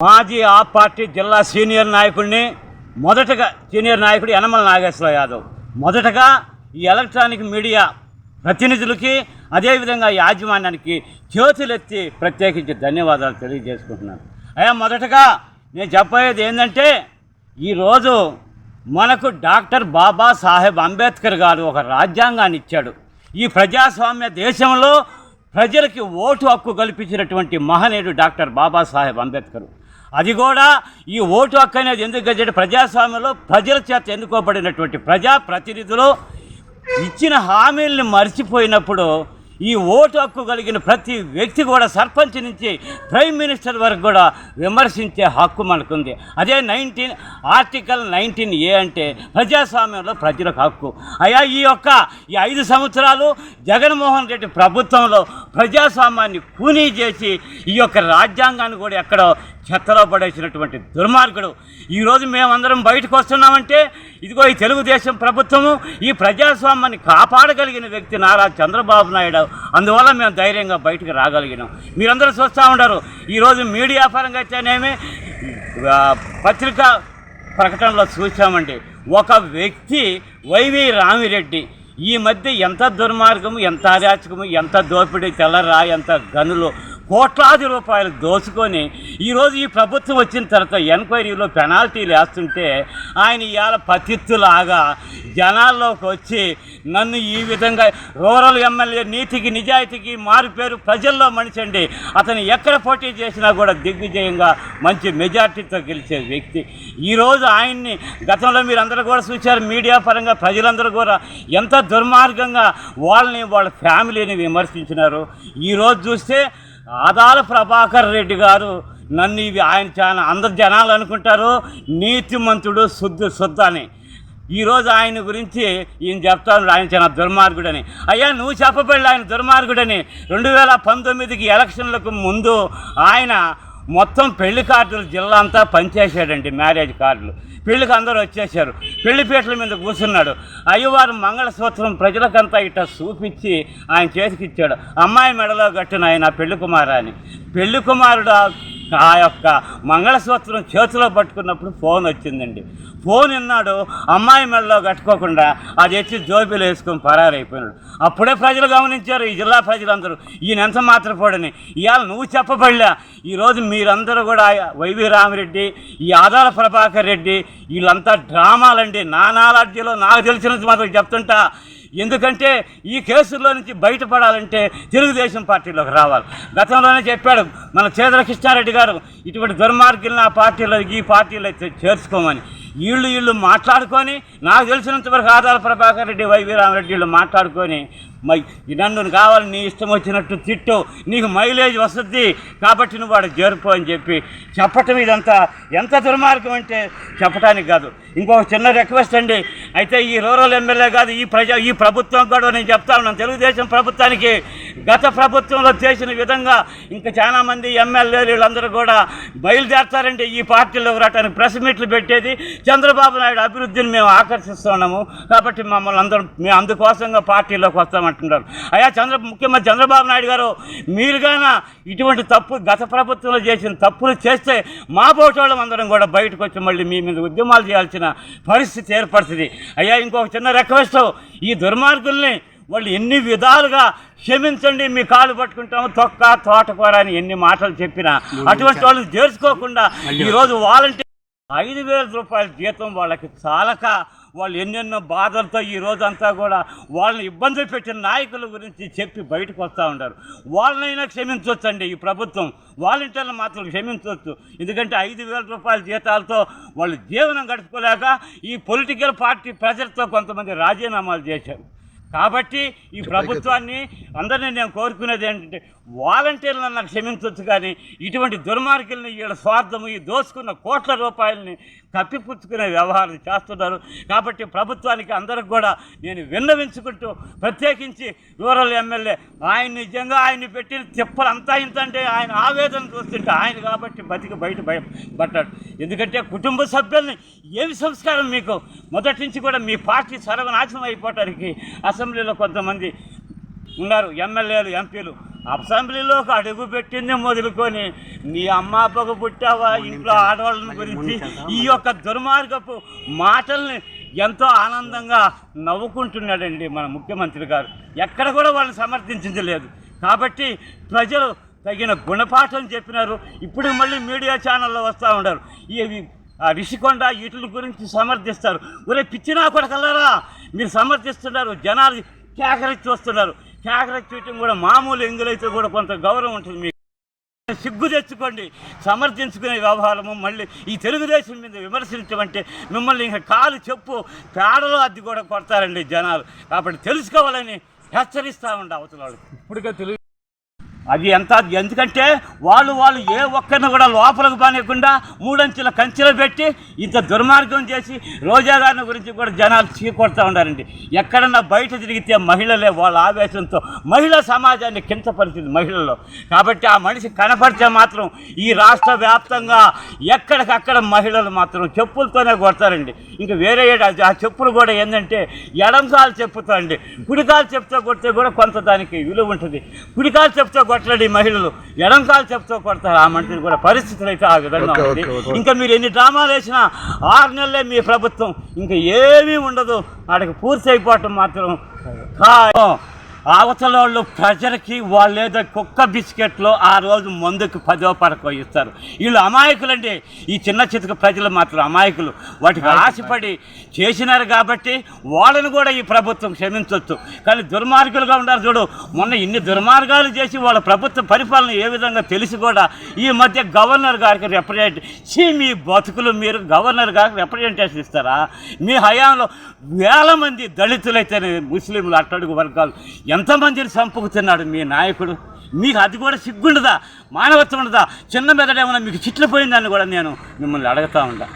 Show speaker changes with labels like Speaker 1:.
Speaker 1: మాజీ ఆ పార్టీ జిల్లా సీనియర్ నాయకుడిని మొదటగా సీనియర్ నాయకుడు యనమల నాగేశ్వర యాదవ్. మొదటగా ఈ ఎలక్ట్రానిక్ మీడియా ప్రతినిధులకి అదేవిధంగా యాజమాన్యానికి చేతులెత్తి ప్రత్యేకించి ధన్యవాదాలు తెలియజేసుకుంటున్నాను. అయ్యా మొదటగా నేను చెప్పేది ఏంటంటే ఈరోజు మనకు డాక్టర్ బాబా సాహెబ్ అంబేద్కర్ గారు ఒక రాజ్యాంగాన్ని ఇచ్చాడు. ఈ ప్రజాస్వామ్య దేశంలో ప్రజలకి ఓటు హక్కు కల్పించినటువంటి మహనీయుడు డాక్టర్ బాబాసాహెబ్ అంబేద్కర్. అది కూడా ఈ ఓటు హక్కు అనేది ఎందుకు గడిచాడు ప్రజాస్వామ్యంలో ప్రజల చేత ఎన్నుకోబడినటువంటి ప్రజా ప్రతినిధులు ఇచ్చిన హామీల్ని మర్చిపోయినప్పుడు ఈ ఓటు హక్కు కలిగిన ప్రతి వ్యక్తి కూడా సర్పంచ్ నుంచి ప్రైమ్ మినిస్టర్ వరకు కూడా విమర్శించే హక్కు మనకుంది. అదే నైన్టీన్ ఆర్టికల్ నైన్టీన్ ఏ అంటే ప్రజాస్వామ్యంలో ప్రజలకు హక్కు. అయ్యా ఈ యొక్క ఈ ఐదు సంవత్సరాలు జగన్మోహన్ రెడ్డి ప్రభుత్వంలో ప్రజాస్వామ్యాన్ని కూనీ చేసి ఈ యొక్క రాజ్యాంగాన్ని కూడా ఎక్కడో చెత్తలో పడేసినటువంటి దుర్మార్గుడు. ఈరోజు మేమందరం బయటకు వస్తున్నామంటే ఇదిగో ఈ తెలుగుదేశం ప్రభుత్వము ఈ ప్రజాస్వామ్యాన్ని కాపాడగలిగిన వ్యక్తి నారా చంద్రబాబు నాయుడు. అందువల్ల మేము ధైర్యంగా బయటకు రాగలిగినాం. మీరందరూ చూస్తూ ఉంటారు ఈరోజు మీడియా పరంగా అయితేనేమి పత్రికా ప్రకటనలో చూసామండి ఒక వ్యక్తి వైవి రామిరెడ్డి ఈ మధ్య ఎంత దుర్మార్గము ఎంత అరాచకము ఎంత దోపిడీ తెల్లరా ఎంత గనులు కోట్లాది రూపాయలు దోచుకొని ఈరోజు ఈ ప్రభుత్వం వచ్చిన తర్వాత ఎంక్వైరీలో పెనాల్టీలు వేస్తుంటే ఆయన ఇవాళ పతిత్తులాగా జనాల్లోకి వచ్చి నన్ను ఈ విధంగా రూరల్ ఎమ్మెల్యే నీతికి నిజాయితీకి మారు పేరు ప్రజల్లో మనిషి అండి అతను ఎక్కడ పోటీ చేసినా కూడా దిగ్విజయంగా మంచి మెజార్టీతో గెలిచే వ్యక్తి. ఈరోజు ఆయన్ని గతంలో మీరు అందరూ కూడా చూశారు. మీడియా పరంగా ప్రజలందరూ కూడా ఎంత దుర్మార్గంగా వాళ్ళని వాళ్ళ ఫ్యామిలీని విమర్శించినారు. ఈరోజు చూస్తే ఆదాల ప్రభాకర్ రెడ్డి గారు నన్ను ఇవి ఆయన చాలా అందరు జనాలు అనుకుంటారు నీతిమంతుడు శుద్ధ శుద్ధ అని. ఈరోజు ఆయన గురించి ఈయన చెప్తాను ఆయన చాలా దుర్మార్గుడని. అయ్యా నువ్వు చెప్పబడి ఆయన దుర్మార్గుడని. రెండు వేల పంతొమ్మిదికి ఎలక్షన్లకు ముందు ఆయన మొత్తం పెళ్ళి కార్డులు జిల్లా అంతా పనిచేసాడండి మ్యారేజ్ కార్డులు. పెళ్ళికి అందరూ వచ్చేసారు పెళ్ళి పీటల మీద కూర్చున్నాడు. అయ్యవారు మంగళసూత్రం ప్రజలకంతా ఇట్ట చూపించి ఆయన చేతికిచ్చాడు. అమ్మాయి మెడలో కట్టిన ఆయన పెళ్ళి కుమారాన్ని. పెళ్ళి కుమారుడు ఆ యొక్క మంగళసూత్రం చేతిలో పట్టుకున్నప్పుడు ఫోన్ వచ్చిందండి. ఫోన్ విన్నాడు అమ్మాయి మెడలో కట్టుకోకుండా అది ఎత్తి జోబీలు వేసుకొని పరారైపోయినాడు. అప్పుడే ప్రజలు గమనించారు ఈ జిల్లా ప్రజలందరూ ఈయన ఎంత మాత్రపోడని. ఇవాళ నువ్వు చెప్పబడలే ఈరోజు మీరందరూ కూడా వైవి రామిరెడ్డి ఈ ఆదాల ప్రభాకర్ రెడ్డి వీళ్ళంతా డ్రామాలండి. నా నాలెడ్జ్లో నాకు తెలిసినంత మాత్రం చెప్తుంటా ఎందుకంటే ఈ కేసుల్లో నుంచి బయటపడాలంటే తెలుగుదేశం పార్టీలోకి రావాలి. గతంలోనే చెప్పాడు మన చేదల కృష్ణారెడ్డి గారు ఇటువంటి దుర్మార్గులను ఆ పార్టీలో ఈ పార్టీలో చేర్చుకోమని. వీళ్ళు వీళ్ళు మాట్లాడుకొని నాకు తెలిసినంత వరకు ఆదాల ప్రభాకర్ రెడ్డి వైవి రామరెడ్డి వీళ్ళు మాట్లాడుకొని మై నన్ను కావాలి నీ ఇష్టం వచ్చినట్టు తిట్టు నీకు మైలేజ్ వస్తుంది కాబట్టి నువ్వు వాడు చేరుకో అని చెప్పి చెప్పటం ఇదంతా ఎంత దుర్మార్గం అంటే చెప్పడానికి కాదు. ఇంకొక చిన్న రిక్వెస్ట్ అండి. అయితే ఈ రూరల్ ఎమ్మెల్యే కాదు ఈ ప్రజా ఈ ప్రభుత్వం కూడా నేను చెప్తా ఉన్నాను తెలుగుదేశం ప్రభుత్వానికి గత ప్రభుత్వంలో చేసిన విధంగా ఇంకా చాలామంది ఎమ్మెల్యేలు వీళ్ళందరూ కూడా బయలుదేరతారంటే ఈ పార్టీలో రావడానికి ప్రెస్ మీట్లు పెట్టేది. చంద్రబాబు నాయుడు అభివృద్ధిని మేము ఆకర్షిస్తున్నాము కాబట్టి మమ్మల్ని అందరం మేము అందుకోసంగా పార్టీలోకి వస్తామంటున్నారు. అయ్యా చంద్ర ముఖ్యమంత్రి చంద్రబాబు నాయుడు గారు మీరుగాన ఇటువంటి తప్పు గత ప్రభుత్వంలో చేసిన తప్పులు చేస్తే మా పోటోళ్ళం అందరం కూడా బయటకు వచ్చి మళ్ళీ మీ మీద ఉద్యమాలు చేయాల్సిన పరిస్థితి ఏర్పడుతుంది. అయ్యా ఇంకొక చిన్న రిక్వెస్ట్ ఈ దుర్మార్గుల్ని వాళ్ళు ఎన్ని విధాలుగా క్షమించండి మీ కాలు పట్టుకుంటాము తొక్క తోటకూర అని ఎన్ని మాటలు చెప్పినా అటువంటి వాళ్ళని చేర్చుకోకుండా ఈరోజు వాలంటీర్ ఐదు వేల రూపాయల జీతం వాళ్ళకి చాలక వాళ్ళు ఎన్నెన్నో బాధలతో ఈ రోజంతా కూడా వాళ్ళని ఇబ్బంది పెట్టిన నాయకుల గురించి చెప్పి బయటకు వస్తూ ఉంటారు వాళ్ళనైనా క్షమించవచ్చండి ఈ ప్రభుత్వం. వాలంటీర్లు మాత్రం క్షమించవచ్చు ఎందుకంటే ఐదు వేల రూపాయల జీతాలతో వాళ్ళు జీవనం గడుపుకోలేక ఈ పొలిటికల్ పార్టీ ప్రజలతో కొంతమంది రాజీనామాలు చేశారు. కాబట్టి ఈ ప్రభుత్వాన్ని అందరినీ నేను కోరుకునేది ఏంటంటే వాలంటీర్లను నాకు క్షమించవచ్చు కానీ ఇటువంటి దుర్మార్గుల్ని వీళ్ళ స్వార్థము ఈ దోసుకున్న కోట్ల రూపాయలని కప్పిపుచ్చుకునే వ్యవహారం చేస్తున్నారు. కాబట్టి ప్రభుత్వానికి అందరికి కూడా నేను విన్నవించుకుంటూ ప్రత్యేకించి రూరల్ ఎమ్మెల్యే ఆయన నిజంగా ఆయన్ని పెట్టిన తిప్పలు అంతా ఇంత అంటే ఆయన ఆవేదన చూస్తుంటే ఆయన కాబట్టి బతికి బయట భయ ఎందుకంటే కుటుంబ సభ్యుల్ని ఏమి సంస్కారం మీకు? మొదటి నుంచి కూడా మీ పార్టీ సర్వనాశనం అయిపోవటానికి అసెంబ్లీలో కొంతమంది ఉన్నారు ఎమ్మెల్యేలు ఎంపీలు. అసెంబ్లీలోకి అడుగు పెట్టింది మొదలుకొని నీ అమ్మ అబ్బకు పుట్టావా? ఇంట్లో ఆడవాళ్ళని గురించి ఈ యొక్క దుర్మార్గపు మాటల్ని ఎంతో ఆనందంగా నవ్వుకుంటున్నాడండి మన ముఖ్యమంత్రి గారు. ఎక్కడ కూడా వాళ్ళని సమర్థించలేదు కాబట్టి ప్రజలు తగిన గుణపాఠం చెప్పినారు. ఇప్పుడు మళ్ళీ మీడియా ఛానల్లో వస్తూ ఉన్నారు. ఇవి రిషికొండ వీటి గురించి సమర్థిస్తారు. ఒరే పిచ్చినా కొడకల్లారా? మీరు సమర్థిస్తున్నారు జనాలు కేకరి చూస్తున్నారు కేకరి చూడటం కూడా మామూలు ఎంగులైతే కూడా కొంత గౌరవం ఉంటుంది మీకు. సిగ్గు తెచ్చుకోండి. సమర్థించుకునే వ్యవహారము మళ్ళీ ఈ తెలుగుదేశం మీద విమర్శించమంటే మిమ్మల్ని ఇంకా కాలు చెప్పు పేడలో అద్దె కూడా కొడతారండి జనాలు. కాబట్టి తెలుసుకోవాలని హెచ్చరిస్తూ ఉండే అవతల వాళ్ళు
Speaker 2: ఇప్పటికే తెలుగు
Speaker 1: అది ఎంత? ఎందుకంటే వాళ్ళు వాళ్ళు ఏ ఒక్కరిని కూడా లోపలకు పానేయకుండా మూడంచెల కంచెలు పెట్టి ఇంత దుర్మార్గం చేసి రోజా గారిని గురించి కూడా జనాలు చీకొడతా ఉండారండి ఎక్కడన్నా బయట తిరిగితే మహిళలే వాళ్ళ ఆవేశంతో మహిళా సమాజాన్ని కించపరిచింది మహిళల్లో కాబట్టి ఆ మనిషి కనపడితే మాత్రం ఈ రాష్ట్ర వ్యాప్తంగా ఎక్కడికక్కడ మహిళలు మాత్రం చెప్పులతోనే కొడతారండి. ఇంకా వేరే ఆ- చెప్పులు కూడా ఏంటంటే ఎడంకాలు చెప్పుతా అండి కుడికాలు చెప్తే కొడితే కూడా కొంత దానికి విలువ ఉంటుంది. కుడికాలు చెప్తే కొట్టలేడు ఈ మహిళలు. ఎడంకాలు చెప్తే కొడతారు. ఆ మనిషిని కూడా పరిస్థితులు అయితే ఆ విధంగా ఉంది. ఇంకా మీరు ఎన్ని డ్రామాలు వేసినా ఆరు నెలలే మీ ప్రభుత్వం. ఇంకా ఏమీ ఉండదు. ఆడికి పూర్తి అయిపోవటం మాత్రం. అవతల వాళ్ళు ప్రజలకి వాళ్ళు ఏదో కుక్క బిస్కెట్లో ఆ రోజు మందుకి పదో పరకో ఇస్తారు. వీళ్ళు అమాయకులండి. ఈ చిన్న చితక ప్రజలు మాత్రం అమాయకులు. వాటికి ఆశపడి చేసినారు కాబట్టి వాళ్ళని కూడా ఈ ప్రభుత్వం క్షమించవచ్చు కానీ దుర్మార్గులుగా ఉన్నారు చూడు. మొన్న ఇన్ని దుర్మార్గాలు చేసి వాళ్ళ ప్రభుత్వ పరిపాలన ఏ విధంగా తెలిసి కూడా ఈ మధ్య గవర్నర్ గారికి రిప్రజెంట్ ఛీ మీ బతుకులు మీరు గవర్నర్ గారికి రిప్రజెంటేషన్ ఇస్తారా? మీ హయాంలో వేల మంది దళితులైతేనే ముస్లింలు అట్టడుగు వర్గాలు. ఎంతమందిని చంపుకుతున్నాడు మీ నాయకుడు? మీకు అది కూడా సిగ్గుండదా? మానవత్వం ఉండదా? చిన్న మెదడేమన్నా మీకు చిట్లు పోయిందని కూడా నేను మిమ్మల్ని అడుగుతా ఉంటా